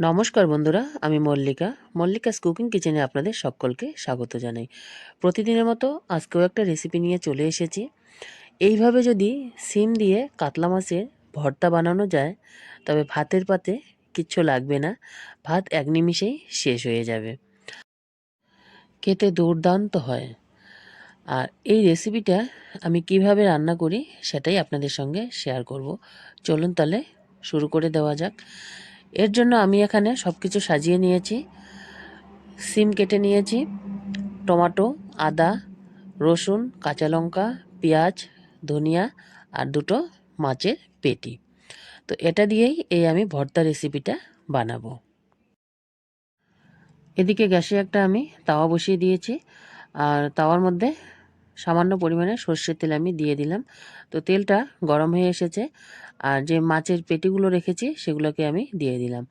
নমস্কার বন্ধুরা, আমি মল্লিকা। মল্লিকাস কুকিং কিচেনে আপনাদের সকলকে স্বাগত জানাই। প্রতিদিনের মতো আজকেও একটা রেসিপি নিয়ে চলে এসেছি। এইভাবে যদি সিম দিয়ে কাতলা মাছের ভর্তা বানানো যায়, তবে ভাতের পাতে কিচ্ছু লাগবে না। ভাত এক নিমিষেই শেষ হয়ে যাবে। খেতে দুর্দান্ত হয়। আর এই রেসিপিটা আমি কীভাবে রান্না করি, সেটাই আপনাদের সঙ্গে শেয়ার করব। চলুন তাহলে শুরু করে দেওয়া যাক। এর জন্য আমি এখানে সব কিছু সাজিয়ে নিয়েছি। সিম কেটে নিয়েছি, টমাটো, আদা, রসুন, কাঁচা লঙ্কা, পেঁয়াজ, ধনিয়া আর দুটো মাছের পেটি। তো এটা দিয়েই এই আমি ভর্তা রেসিপিটা বানাবো। এদিকে গ্যাসে একটা আমি তাওয়া বসিয়ে দিয়েছি। আর তাওয়ার মধ্যে সামান্য পরিমাণে সর্ষের তেল আমি দিয়ে দিলাম। তো তেলটা গরম হয়ে এসেছে আর যে মাছের পেটিগুলো রেখেছি সেগুলোকে আমি দিয়ে দিলাম।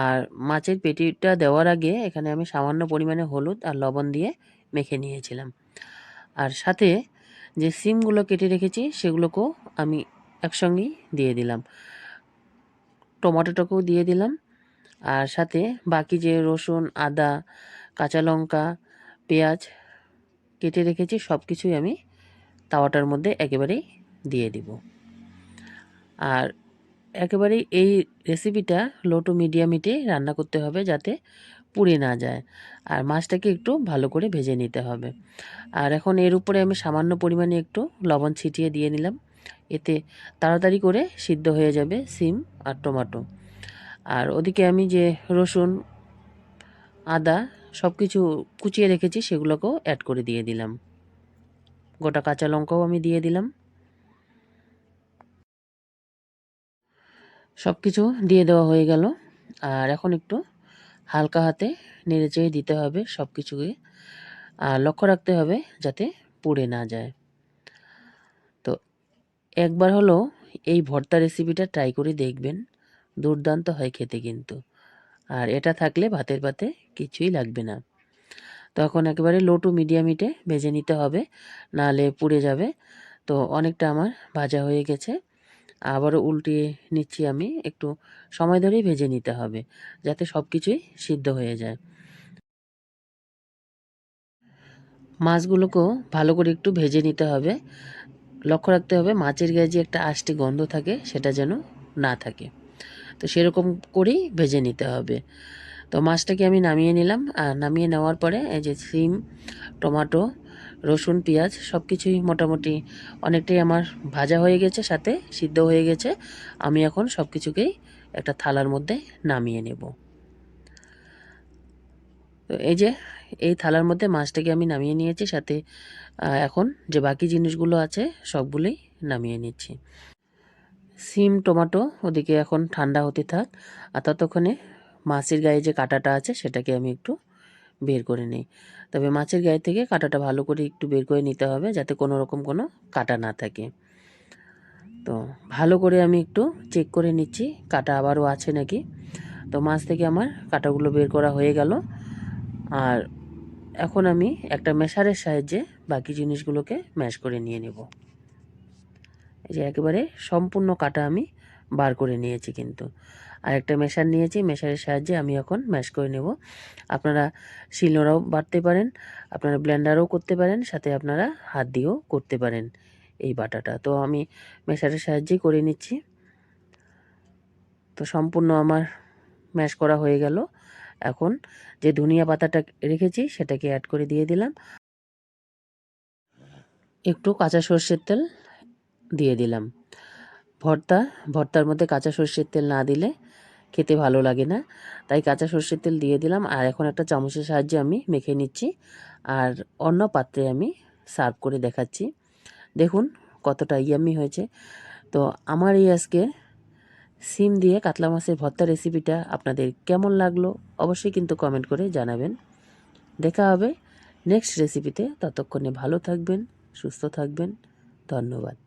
আর মাছের পেটিটা দেওয়ার আগে এখানে আমি সামান্য পরিমাণে হলুদ আর লবণ দিয়ে মেখে নিয়েছিলাম। আর সাথে যে সিমগুলো কেটে রেখেছি সেগুলোকেও আমি একসঙ্গেই দিয়ে দিলাম। টমেটোটাকেও দিয়ে দিলাম। আর সাথে বাকি যে রসুন, আদা, কাঁচা লঙ্কা, পেঁয়াজ কেটে রেখেছি সব কিছুই আমি তাওয়াটার মধ্যে একেবারেই দিয়ে দিব। আর একেবারেই এই রেসিপিটা লো টু মিডিয়াম হিটে রান্না করতে হবে যাতে পুড়ে না যায়। আর মাছটাকে একটু ভালো করে ভেজে নিতে হবে। আর এখন এর উপরে আমি সামান্য পরিমাণে একটু লবণ ছিটিয়ে দিয়ে নিলাম। এতে তাড়াতাড়ি করে সিদ্ধ হয়ে যাবে সিম আর টমাটো। আর ওদিকে আমি যে রসুন, আদা সব কিছু কুচিয়ে রেখেছি, সেগুলোকেও অ্যাড করে দিয়ে দিলাম। গোটা কাঁচা লঙ্কাও আমি দিয়ে দিলাম। সব কিছু দিয়ে দেওয়া হয়ে গেল। আর এখন একটু হালকা হাতে নেড়ে চেড়ে দিতে হবে সব কিছুকে আর লক্ষ্য রাখতে হবে যাতে পুড়ে না যায়। তো একবার হলো এই ভর্তা রেসিপিটা ট্রাই করে দেখবেন। দুর্দান্ত হয় খেতে কিন্তু। আর এটা থাকলে ভাতের পাতে কিছুই লাগবে না। তখন একেবারে লো টু মিডিয়াম হিটে ভেজে নিতে হবে নাহলে পুড়ে যাবে। তো অনেকটা আমার ভাজা হয়ে গেছে। আবারও উল্টিয়ে নিচ্ছি আমি, একটু সময় ধরেই ভেজে নিতে হবে, যাতে সব কিছুই সিদ্ধ হয়ে যায়। মাছগুলোকেও ভালো করে একটু ভেজে নিতে হবে। লক্ষ্য রাখতে হবে মাছের গায়ে যে একটা আষ্টি গন্ধ থাকে, সেটা যেন না থাকে। তো সেরকম করেই ভেজে নিতে হবে। তো মাছটাকে আমি নামিয়ে নিলাম। আর নামিয়ে নেওয়ার পরে এই যে সিম, টমাটো, রসুন, পেঁয়াজ সব কিছুই মোটামুটি অনেকটাই আমার ভাজা হয়ে গেছে, সাথে সিদ্ধ হয়ে গেছে। আমি এখন সব কিছুকেই একটা থালার মধ্যে নামিয়ে নেব। তো এই যে এই থালার মধ্যে মাছটাকে আমি নামিয়ে নিয়েছি, সাথে এখন যে বাকি জিনিসগুলো আছে সবগুলোই নামিয়ে নিচ্ছি। সিম, টমাটো ওদিকে এখন ঠান্ডা হতে থাক। আর ততক্ষণে মাছের গায়ে যে কাঁটাটা আছে সেটাকে আমি একটু বের করে নিই। তবে মাছের গায়ে থেকে কাঁটাটা ভালো করে একটু বের করে নিতে হবে যাতে কোনো রকম কোনো কাঁটা না থাকে। তো ভালো করে আমি একটু চেক করে নিচ্ছি, কাঁটা আবারও আছে নাকি? তো মাছ থেকে আমার কাঁটাগুলো বের করা হয়ে গেল। আর এখন আমি একটা মেশারের সাহায্যে বাকি জিনিসগুলোকে ম্যাশ করে নিয়ে নেব। এই যে একেবারে সম্পূর্ণ কাটা আমি বার করে নিয়েছি কিন্তু। আর একটা মেশার নিয়েছি, মেশারের সাহায্যে আমি এখন ম্যাশ করে নেব। আপনারা শিলনোড়াও বাটতে পারেন, আপনারা ব্লেন্ডারও করতে পারেন, সাথে আপনারা হাত দিয়েও করতে পারেন এই বাটাটা। তো আমি মেশারের সাহায্যেই করে নিচ্ছি। তো সম্পূর্ণ আমার ম্যাশ করা হয়ে গেল। এখন যে ধনিয়া পাতাটা রেখেছি সেটাকে অ্যাড করে দিয়ে দিলাম। একটু কাঁচা সর্ষের তেল দিয়ে দিলাম। ভর্তা, ভর্তার মধ্যে কাঁচা সর্ষের তেল না দিলে খেতে ভালো লাগে না। তাই কাঁচা সর্ষের তেল দিয়ে দিলাম আর এখন একটা চামচের সাহায্যে আমি মেখে নিচ্ছি আর অন্য পাত্রে আমি সার্ভ করে দেখাচ্ছি। দেখুন কতটা ইয়ামি হয়েছে। তো আমার এই আজকে সিম দিয়ে কাতলা মাছের ভর্তা রেসিপিটা আপনাদের কেমন লাগল অবশ্যই কিন্তু কমেন্ট করে জানাবেন। দেখা হবে নেক্সট রেসিপিতে। ততক্ষণে ভালো থাকবেন, সুস্থ থাকবেন। ধন্যবাদ।